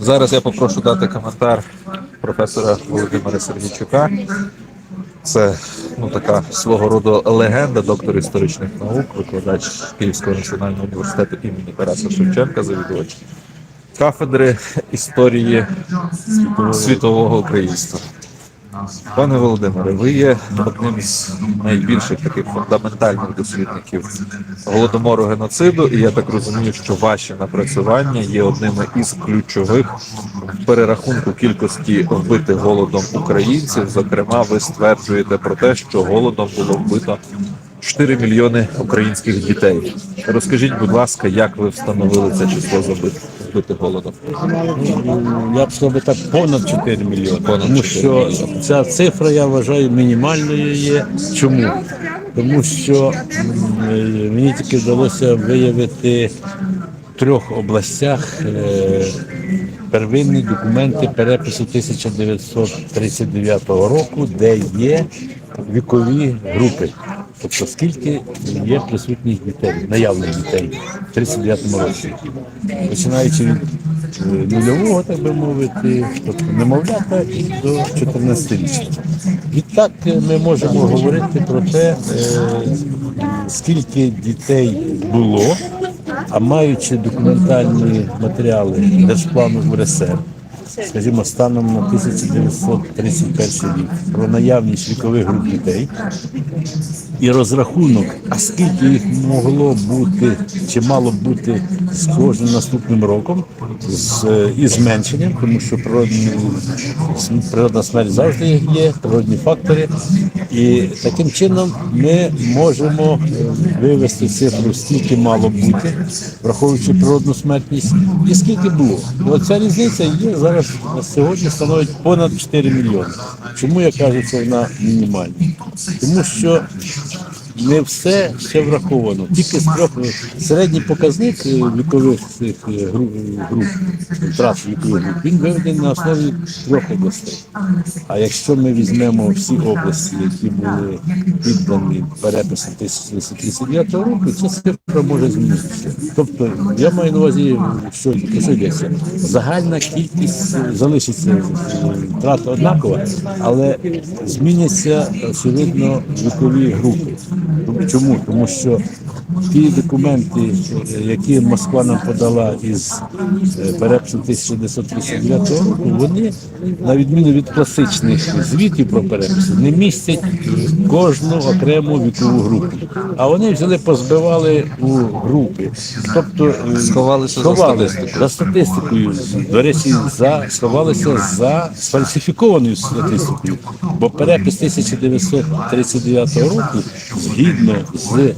Зараз я попрошу дати коментар професора Володимира Сергійчука. Це ну, така свого роду легенда, доктор історичних наук, викладач Київського національного університету імені Тараса Шевченка, завідувач кафедри історії світового українства. Пане Володимире, ви є одним з найбільших таких фундаментальних дослідників голодомору геноциду, і я так розумію, що ваші напрацювання є одними із ключових в перерахунку кількості вбитих голодом українців. Зокрема, ви стверджуєте про те, що голодом було вбито 4 мільйони українських дітей. Розкажіть, будь ласка, як ви встановили це число забитих вбитих голодом? Я б сказав так понад 4 мільйони. Понад тому 4 що ця цифра я вважаю мінімальною є. Чому? Тому що м, е, мені тільки вдалося виявити в трьох областях е, первинні документи перепису 1939 року, де є вікові групи. Тобто скільки є присутніх дітей, наявних дітей в 39 році, починаючи від е, нульового, так би мовити, тобто немовлята і до 14-річного. Відтак е, ми можемо говорити про те, е, скільки дітей було, а маючи документальні матеріали Держплану УРСР, скажімо, станом на 1931 рік про наявність вікових груп дітей і розрахунок, а скільки їх могло бути чи мало бути з кожним наступним роком з і зменшенням, тому що природні, природна смерть завжди є, природні фактори. І таким чином ми можемо вивести цифру, скільки мало бути, враховуючи природну смертність, і скільки було. Оця різниця є зараз на сьогодні становить понад 4 мільйони. Чому я кажу, що вона мінімальна? Тому що не все ще враховано. Тільки з трьох середній показник е, вікових цих е, груп, груп втрат вікових груп, він виведений на основі трьох областей. А якщо ми візьмемо всі області, які були піддані перепису 1939 року, ця цифра може змінитися. Тобто я маю на увазі, що, йдеться. Загальна кількість е, залишиться е, втрата однакова, але зміняться очевидно вікові групи. Чому? Тому що ті документи, е, які Москва нам подала із е, перепису 1939 року, вони, на відміну від класичних звітів про переписи, не містять е, кожну окрему вікову групу. А вони взяли, позбивали у групи. Тобто е, Сховалися за сховали статистикою. за статистикою. До речі, за сховалися за сфальсифікованою статистикою. Бо перепис 1939 року, згідно з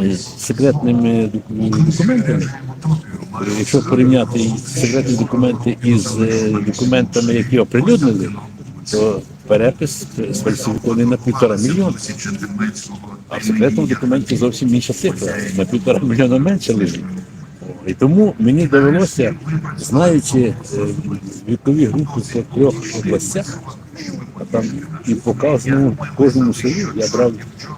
е, секретними документами, якщо порівняти секретні документи із е, документами, які оприлюднили, то перепис сфальсифікований на півтора мільйона. А в секретному документі зовсім інша цифра. На півтора мільйона менше лежить. І тому мені довелося, знаючи е, вікові групи в трьох областях, а там і показано кожному, кожному селі я брав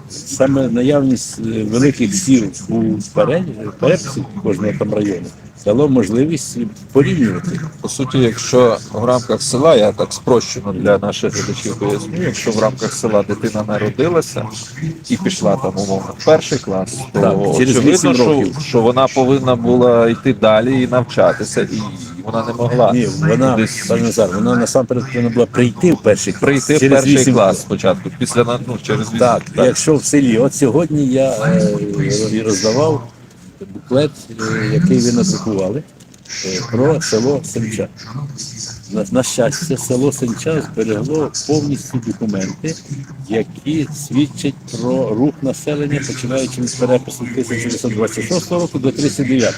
саме наявність е, великих сіл у пере- переписі кожного там району, дало можливість порівнювати. По суті, якщо в рамках села, я так спрощено для наших глядачів поясню, якщо в рамках села дитина народилася і пішла там умовно в перший клас, то Так, через очевидно, вісім що, років. що вона повинна була йти далі і навчатися, і вона не могла Ні, вона, десь пане Назар, вона насамперед повинна була прийти в перший клас. прийти в через перший вісім клас років. спочатку, після на- ну, через вісім. Так, якщо в селі, от сьогодні я е, роздавав буклет, е, який ви надрукували, е, про село Сенча. На, на щастя, село Сенча зберегло повністю документи, які свідчать про рух населення, починаючи з перепису 1926 року до 39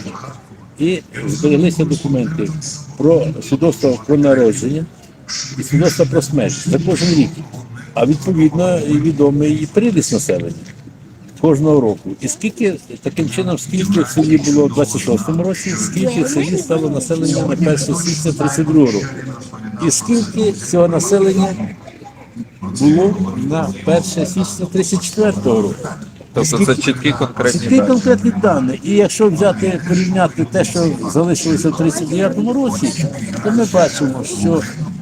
І збереглися документи про свідоцтво про народження і свідоцтво про смерть за кожен рік. А відповідно відомий і приріст населення кожного року. І скільки таким чином, скільки в селі було в 26-му році, скільки в селі стало населення на 1 січня 32 року. І скільки цього населення було на 1 січня 34 року. Тобто це чіткі конкретні Чіткі дані. конкретні дані. І якщо взяти порівняти те, що залишилося в 39 році, то ми бачимо, що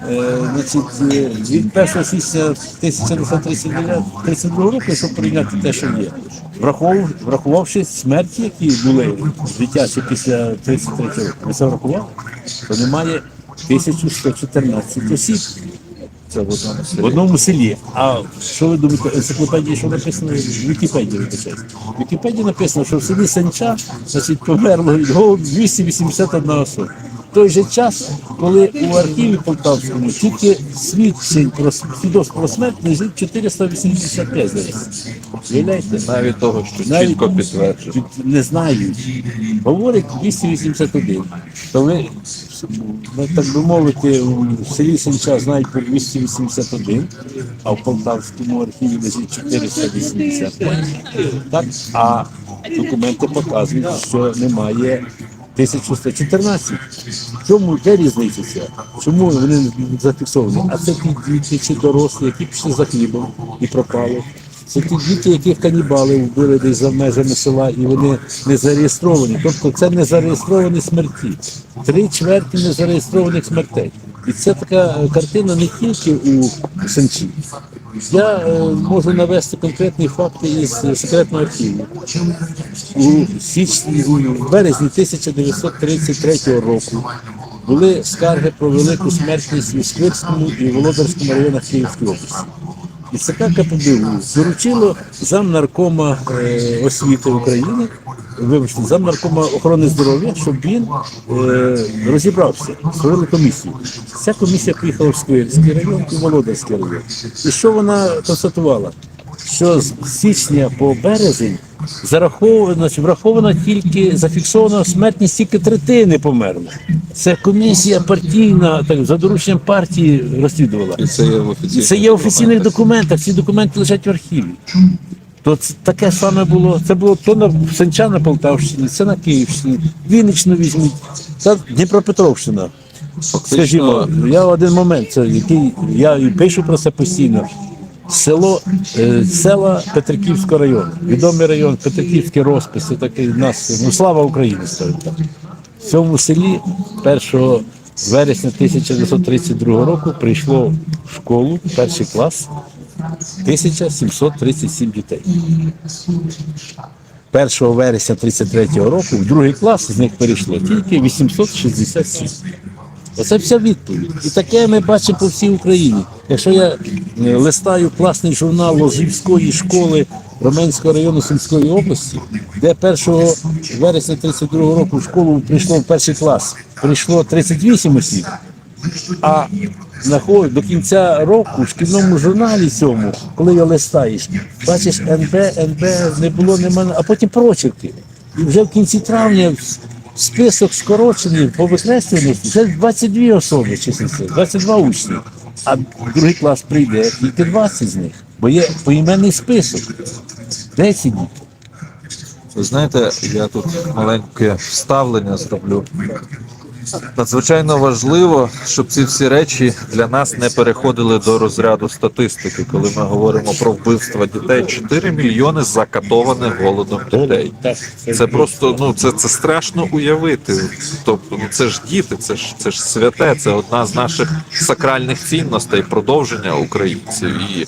від 1 січня 1932 року, якщо порівняти те, що є, врахувавши смерті, які були дитячі після 33 року, ми це врахували, то немає 1114 осіб. Це в одному В одному селі. А що ви думаєте, в енциклопедії, що написано в Вікіпедії вибачайте. В Вікіпедії написано, що в селі Сенча значить, померло від голоду 281 особа. В той же час, коли у архіві Полтавському тільки свідчень про свідоцтв про смерть лежить 485 зараз. Уявляєте? Навіть того, що Навіть чітко підтверджено. під- не знають. Говорять 281. То ви, ну, так би мовити, в селі Сенча знають про 281, а в Полтавському архіві лежить 485. Так? А документи показують, що немає 1114. В чому де різниця ця? Чому вони зафіксовані? А це ті діти чи дорослі, які пішли за хлібом і пропали. Це ті діти, яких канібали вбили десь за межами села, і вони не зареєстровані. Тобто це не зареєстровані смерті. Три чверті незареєстрованих смертей. І це така картина не тільки у Сенчі. Я е, можу навести конкретні факти із е, секретного архіву. У січні, у березні 1933 року були скарги про велику смертність у Сквирському і Володарському районах Київської області. І ЦК КПБУ доручило замнаркома е, освіти України, вибачте, замнаркома охорони здоров'я, щоб він е, розібрався, створили комісію. Ця комісія приїхала в Сквирський район і Володарський район. І що вона констатувала? Що з січня по березень зараховано, значить, врахована тільки зафіксована смертність тільки третини померлих. Це комісія партійна, так за дорученням партії розслідувала. І це є в офіційних Це є в офіційних документах, ці документи лежать в архіві. То це таке саме було. Це було то на Сенча на Полтавщині, це на Київщині, Вінничну візьміть, це Дніпропетровщина. Скажімо, я один момент, це який я і пишу про це постійно. Село е, села Петриківського району. Відомий район, Петриківський розпис, такий в нас, ну слава Україні скажімо так. В цьому селі 1 вересня 1932 року прийшло в школу, перший клас, 1737 дітей. 1 вересня 33 року в другий клас з них перейшло тільки 867. Оце вся відповідь. І таке ми бачимо по всій Україні. Якщо я е, листаю класний журнал Лозівської школи Роменського району Сумської області, де 1 вересня 32 року в школу прийшло в перший клас, прийшло 38 осіб, а до кінця року в шкільному журналі цьому, коли його листаєш, бачиш НБ, НБ не було, нема, а потім прочерки. І вже в кінці травня список скорочений по викреслюванню вже 22 особи числиться, 22 учні. А другий клас прийде тільки 20 з них, бо є поіменний список. Де ці? Ви знаєте, я тут маленьке вставлення зроблю. Надзвичайно важливо, щоб ці всі речі для нас не переходили до розряду статистики, коли ми говоримо про вбивства дітей. 4 мільйони закатованих голодом дітей. Це просто ну це, це страшно уявити. Тобто, ну це ж діти, це ж це ж святе, це одна з наших сакральних цінностей, продовження українців. І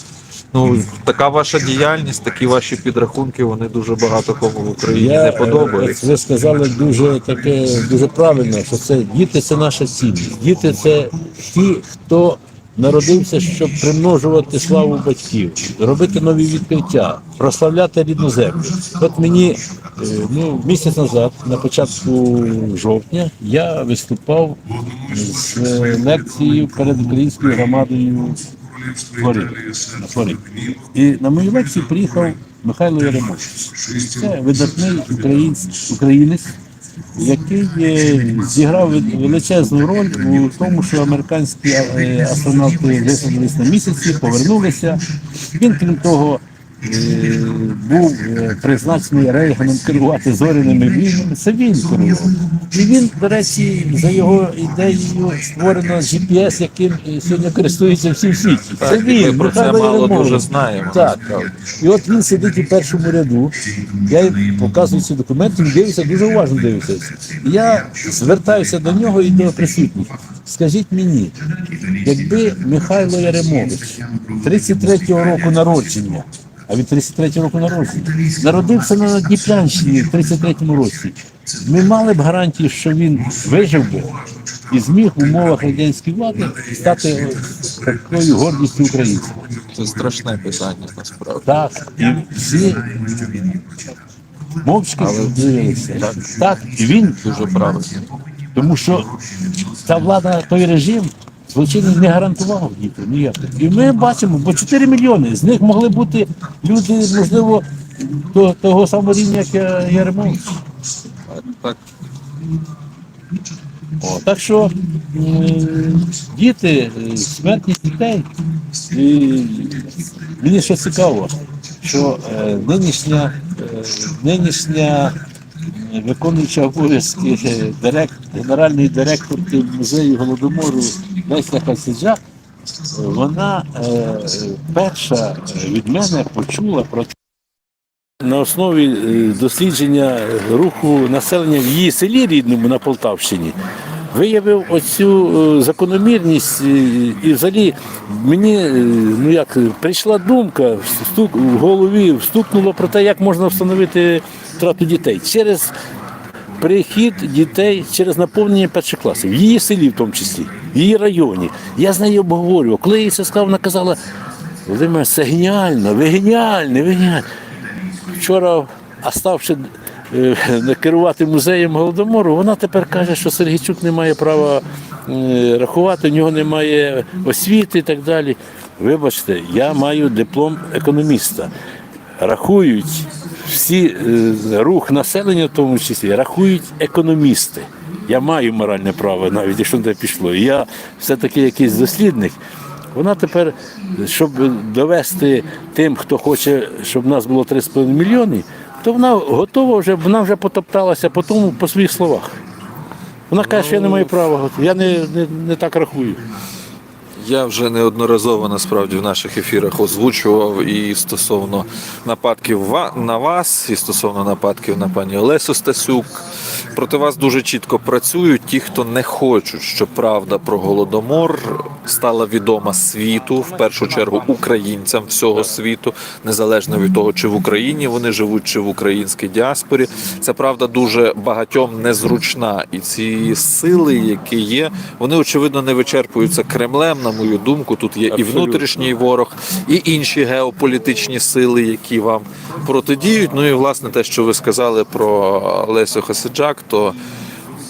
ну така ваша діяльність, такі ваші підрахунки, вони дуже багато кому в Україні не е, подобаються. Ви сказали дуже таке дуже правильно, що це діти це наша цінність. Діти це ті, хто народився, щоб примножувати славу батьків, робити нові відкриття, прославляти рідну землю. От мені е, ну, місяць назад, на початку жовтня, я виступав з лекцією перед українською громадою На Флориді. І на мою лекцію приїхав Михайло Яремович. Це видатний українець, українець, який е, зіграв величезну роль у тому, що американські е, астронавти висадились на місяці, повернулися. Він, крім того, був е, призначений Рейганом керувати зоряними війнами, це він керував. І він, до речі, за його ідеєю створено GPS, яким е, сьогодні користуються всі в світі. Це він, ми про це мало дуже знаємо. Так. насправді. І от він сидить у першому ряду, я показую ці документи, він дивиться, дуже уважно дивиться. Я звертаюся до нього і до присутніх. Скажіть мені, якби Михайло Яремович 33-го року народження, а від 33-го року народження, народився на Дніпрянщині в 33-му році, ми мали б гарантії, що він вижив би і зміг в умовах радянської влади стати такою гордістю українців. Це страшне питання насправді. Так, і всі мовчки дивилися. Так, так, і він, Дуже правильно. тому що та влада, той режим злочинний не гарантував дітей ніяких. І ми бачимо, бо 4 мільйони, з них могли бути люди, можливо, до того самого рівня, як Яремович. Так. О, так що м, діти, е, смертність дітей. І мені що цікаво, що е, нинішня, е, нинішня виконуюча обов'язки е, директ, генеральної директорки музею Голодомору Леся Хасиджак, е, вона е, перша від мене почула про те. на основі е, дослідження руху населення в її селі рідному на Полтавщині виявив оцю е, закономірність е, і взагалі мені е, ну як прийшла думка встук в голові, встукнуло про те, як можна встановити втрату дітей через прихід дітей через наповнення перших класів, в її селі, в тому числі, в її районі. Я з нею обговорював. Коли їй це сказав, вона казала, Володимир, це геніально, ви геніальні, ви геніальні. Вчора, оставши е, керувати музеєм Голодомору, вона тепер каже, що Сергійчук не має права е, рахувати, у нього немає освіти і так далі. Вибачте, я маю диплом економіста. Рахують всі е, рух населення, в тому числі, рахують економісти. Я маю моральне право, навіть якщо не пішло. Я все-таки якийсь дослідник. Вона тепер, щоб довести тим, хто хоче, щоб нас було 3,5 мільйони, то вона готова вже, вона вже потопталася по тому, по своїх словах. Вона каже, що я не маю права, я не, не, не так рахую. Я вже неодноразово насправді в наших ефірах озвучував і стосовно нападків на вас, і стосовно нападків на пані Олесю Стасюк. Проти вас дуже чітко працюють ті, хто не хочуть, щоб правда про голодомор стала відома світу, в першу чергу українцям всього світу, незалежно від того, чи в Україні вони живуть, чи в українській діаспорі. Ця правда дуже багатьом незручна, і ці сили, які є, вони очевидно не вичерпуються Кремлем. Мою думку, тут є і внутрішній ворог, і інші геополітичні сили, які вам протидіють. Ну і власне те, що ви сказали про Лесю Хасиджак, то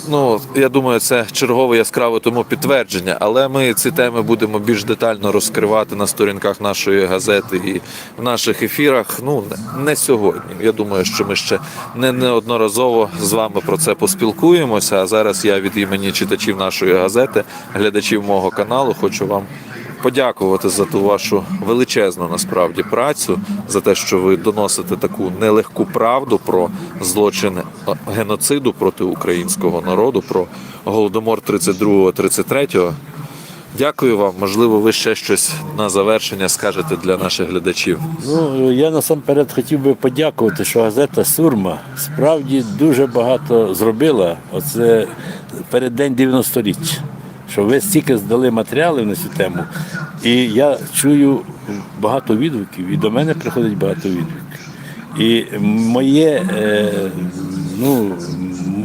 ну я думаю, це чергове яскраве тому підтвердження. Але ми ці теми будемо більш детально розкривати на сторінках нашої газети і в наших ефірах. Ну не- сьогодні. Я думаю, що ми ще не неодноразово з вами про це поспілкуємося. А зараз я від імені читачів нашої газети, глядачів мого каналу, хочу вам подякувати за ту вашу величезну насправді працю, за те, що ви доносите таку нелегку правду про злочин геноциду проти українського народу, про голодомор 32-33. Дякую вам. Можливо, ви ще щось на завершення скажете для наших глядачів. Ну, я насамперед хотів би подякувати, що газета Сурма справді дуже багато зробила. Оце переддень 90-річчя. Що ви стільки здали матеріалів на цю тему. І я чую багато відгуків, і до мене приходить багато відгуків. І моє, е, ну,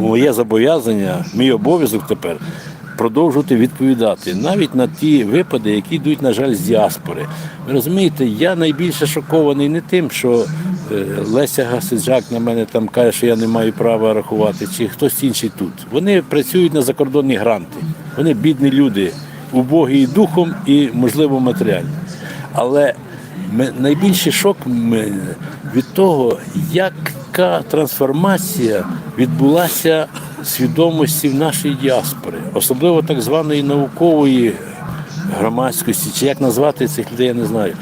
моє зобов'язання, мій обов'язок тепер продовжувати відповідати навіть на ті випади, які йдуть, на жаль, з діаспори. Ви розумієте, я найбільше шокований не тим, що е, Леся Гасиджак на мене там каже, що я не маю права рахувати, чи хтось інший тут. Вони працюють на закордонні гранти. Вони бідні люди, убогі і духом, і, можливо, матеріально. Але найбільший шок від того, яка трансформація відбулася свідомості в нашій діаспорі, особливо так званої наукової громадськості, чи як назвати цих людей, я не знаю.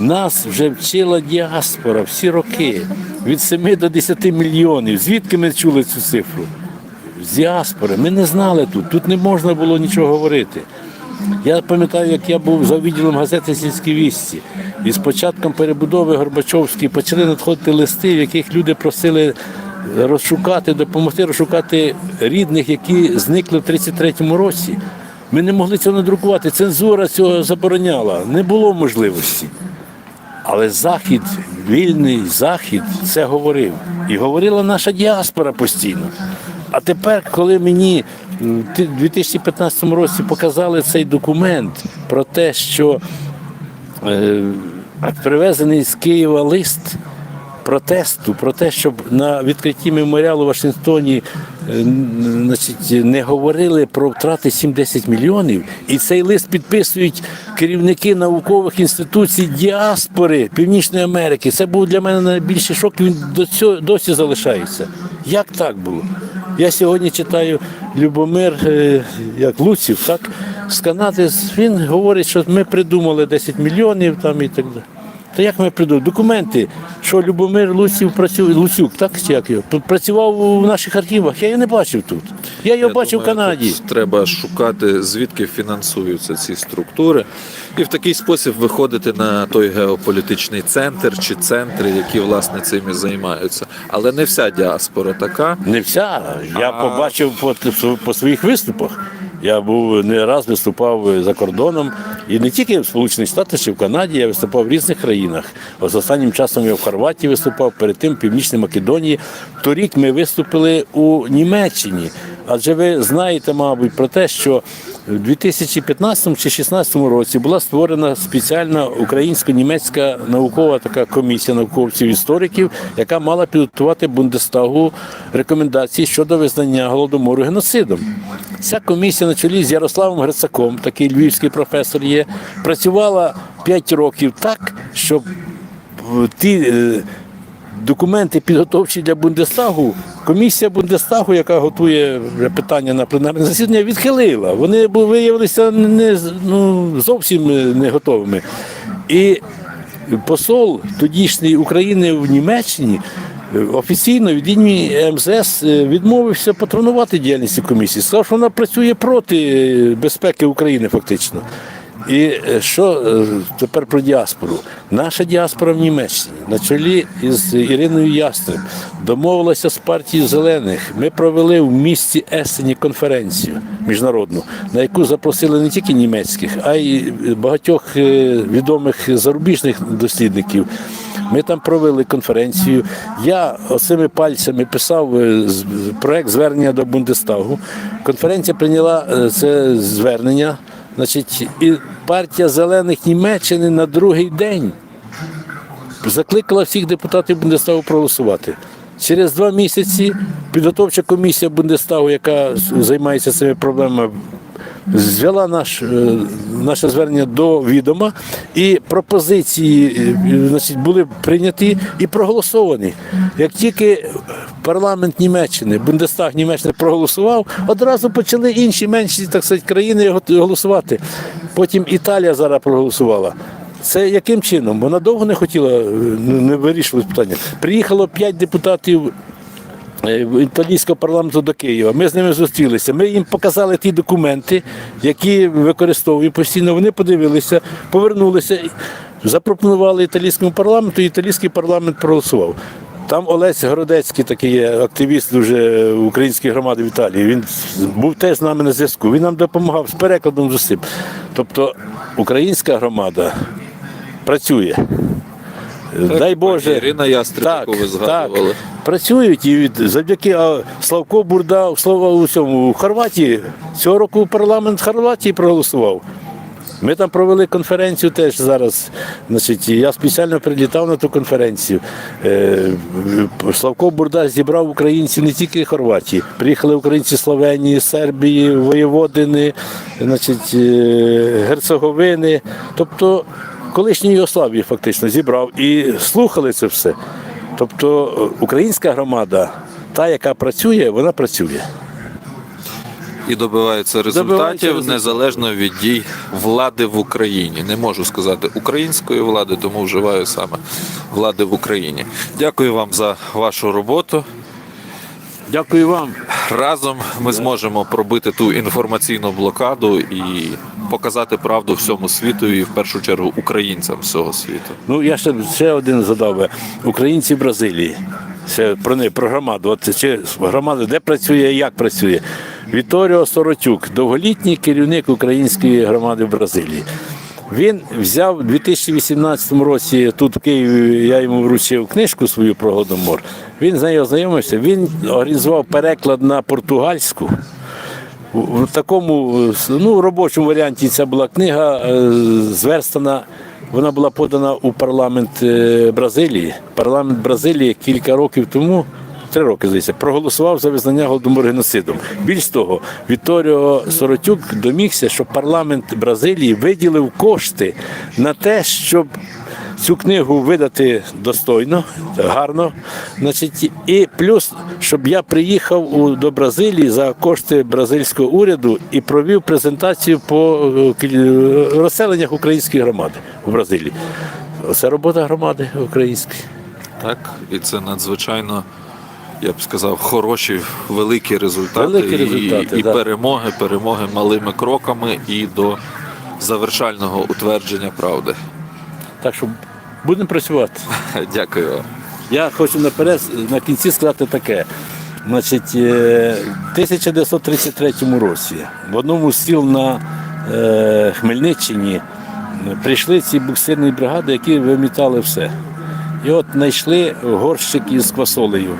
Нас вже вчила діаспора всі роки від 7 до 10 мільйонів. Звідки ми чули цю цифру? Діаспори. Ми не знали тут. Тут не можна було нічого говорити. Я пам'ятаю, як я був за відділом газети Сільські вісті. І з початком перебудови Горбачовської почали надходити листи, в яких люди просили розшукати, допомогти розшукати рідних, які зникли в 33-му році. Ми не могли цього надрукувати. Цензура цього забороняла. Не було можливості. Але Захід, вільний Захід, це говорив. І говорила наша діаспора постійно. А тепер, коли мені в 2015 році показали цей документ про те, що е, привезений з Києва лист протесту, про те, щоб на відкритті меморіалу в Вашингтоні е, значить, не говорили про втрати 7-10 мільйонів, і цей лист підписують керівники наукових інституцій діаспори Північної Америки. Це був для мене найбільший шок. Він до цього досі залишається. Як так було? Я сьогодні читаю Любомир е, як Луців, так з Канади. Він говорить, що ми придумали 10 мільйонів там і так далі. Та як ми придумали? Документи, що Любомир Луців працює, Луцюк, так чи як його? Працював у наших архівах. Я його не бачив тут. Я його Я бачив думаю, в Канаді. тут Треба шукати, звідки фінансуються ці структури, і в такий спосіб виходити на той геополітичний центр чи центри, які власне цим і займаються. Але не вся діаспора така. Не вся. Я А. побачив по, по своїх виступах. Я був не раз виступав за кордоном, і не тільки в Сполучених Штатах, чи в Канаді, я виступав в різних країнах. Ось останнім часом я в Хорватії виступав, перед тим в Північній Македонії. Торік ми виступили у Німеччині. Адже ви знаєте, мабуть, про те, що в 2015 чи 2016 році була створена спеціальна українсько-німецька наукова така комісія науковців-істориків, яка мала підготувати Бундестагу рекомендації щодо визнання голодомору геноцидом. Ця комісія на чолі з Ярославом Грицаком, такий львівський професор є, працювала 5 років так, щоб ті е, документи підготовчі для Бундестагу, комісія Бундестагу, яка готує питання на пленарне засідання, відхилила. Вони виявилися не ну, зовсім не готовими. І посол тодішньої України в Німеччині. е, Офіційно від імені МЗС е, відмовився патронувати діяльність комісії. Сказав, що вона працює проти е, безпеки України, фактично. І е, що е, тепер про діаспору? Наша діаспора в Німеччині на чолі із Іриною Ястреб домовилася з партією зелених. Ми провели в місті Есені конференцію міжнародну, на яку запросили не тільки німецьких, а й багатьох е, відомих зарубіжних дослідників. Ми там провели конференцію. Я оцими пальцями писав проект звернення до Бундестагу. Конференція прийняла це звернення. Значить, і партія зелених Німеччини на другий день закликала всіх депутатів Бундестагу проголосувати. Через два місяці підготовча комісія Бундестагу, яка займається цими проблемами, звела наш, е, наше звернення до відома, і пропозиції е, значить, були прийняті і проголосовані. Як тільки парламент Німеччини, Бундестаг Німеччини проголосував, одразу почали інші менші так сказати, країни голосувати. Потім Італія зараз проголосувала. Це яким чином? Вона довго не хотіла е, не вирішувати питання. Приїхало п'ять депутатів італійського парламенту до Києва. Ми з ними зустрілися. Ми їм показали ті документи, які використовуємо постійно. Вони подивилися, повернулися, запропонували італійському парламенту, і італійський парламент проголосував. Там Олесь Городецький, такий є активіст дуже української громади в Італії. Він був теж з нами на зв'язку. Він нам допомагав з перекладом з усім. Тобто українська громада працює. Дай Боже. Ірина Ястреб, яку ви згадували. Так, працюють і від завдяки а, Славко Бурда слава у цьому у Хорватії. Цього року парламент Хорватії проголосував. Ми там провели конференцію теж зараз. Значить, я спеціально прилітав на ту конференцію. Е, Славко Бурда зібрав українців не тільки Хорватії. Приїхали українці з Словенії, Сербії, Воєводини, значить, е, Герцеговини. Тобто колишньої Югославії фактично зібрав і слухали це все. Тобто е, українська громада, та, яка працює, вона працює. І добиваються результатів результатів. незалежно від дій влади в Україні. Не можу сказати української влади, тому вживаю саме влади в Україні. Дякую вам за вашу роботу. Дякую вам. Разом ми зможемо пробити ту інформаційну блокаду і показати правду всьому світу і в першу чергу українцям всього світу. Ну, я ще, ще один задав би. Українці Бразилії. Ще про них, про громаду. От чи громада де працює, як працює. Віторіо Соротюк, довголітній керівник української громади в Бразилії. Він взяв у 2018 році тут в Києві, я йому вручив книжку свою про Голодомор. Він з нею ознайомився. Він організував переклад на португальську. В такому ну, робочому варіанті ця була книга е, зверстана. Вона була подана у парламент е, Бразилії. Парламент Бразилії кілька років тому, три роки здається, проголосував за визнання голодомору геноцидом. Більш того, Віторіо Соротюк домігся, щоб парламент Бразилії виділив кошти на те, щоб цю книгу видати достойно, гарно. Значить, і плюс, щоб я приїхав у, до Бразилії за кошти бразильського уряду і провів презентацію по е, розселеннях української громади у Бразилії. Це робота громади української. Так, і це надзвичайно, я б сказав, хороші, великі результати, Великі і, результати, і да. перемоги, перемоги малими кроками і до завершального утвердження правди. Так що будемо працювати. Дякую вам. Я хочу наперед на кінці сказати таке. Значить, е, в 1933 році в одному з сіл на е, Хмельниччині прийшли ці буксирні бригади, які вимітали все. І от знайшли горщик із квасолею.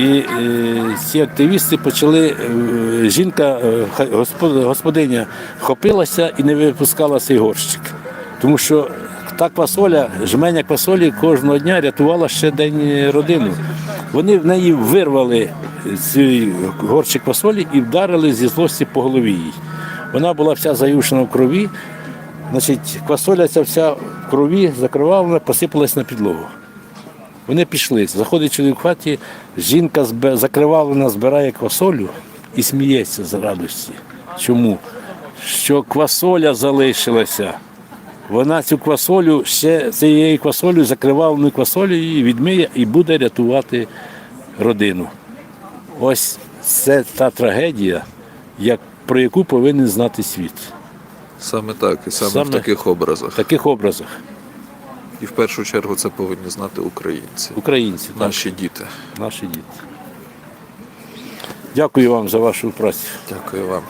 І е, ці активісти почали, е, жінка, е, господиня хопилася і не випускала цей горщик. Тому що та квасоля, жменя квасолі кожного дня рятувала ще день родину. Вони в неї вирвали цей горщик квасолі і вдарили зі злості по голові їй. Вона була вся заюшена в крові. Значить, квасоля ця вся в крові закривавлена, посипалась на підлогу. Вони пішли. Заходить чоловік в хаті, жінка закривавлена збирає квасолю і сміється з радості. Чому? Що квасоля залишилася. Вона цю квасолю ще цією квасолю, закривавленою квасолею її відмиє і буде рятувати родину. Ось це та трагедія, як, про яку повинен знати світ. Саме так, і саме, Саме- в таких образах. В таких образах. І в першу чергу це повинні знати українці, Українці, так, наші діти. наші діти. Дякую вам за вашу працю. Дякую вам.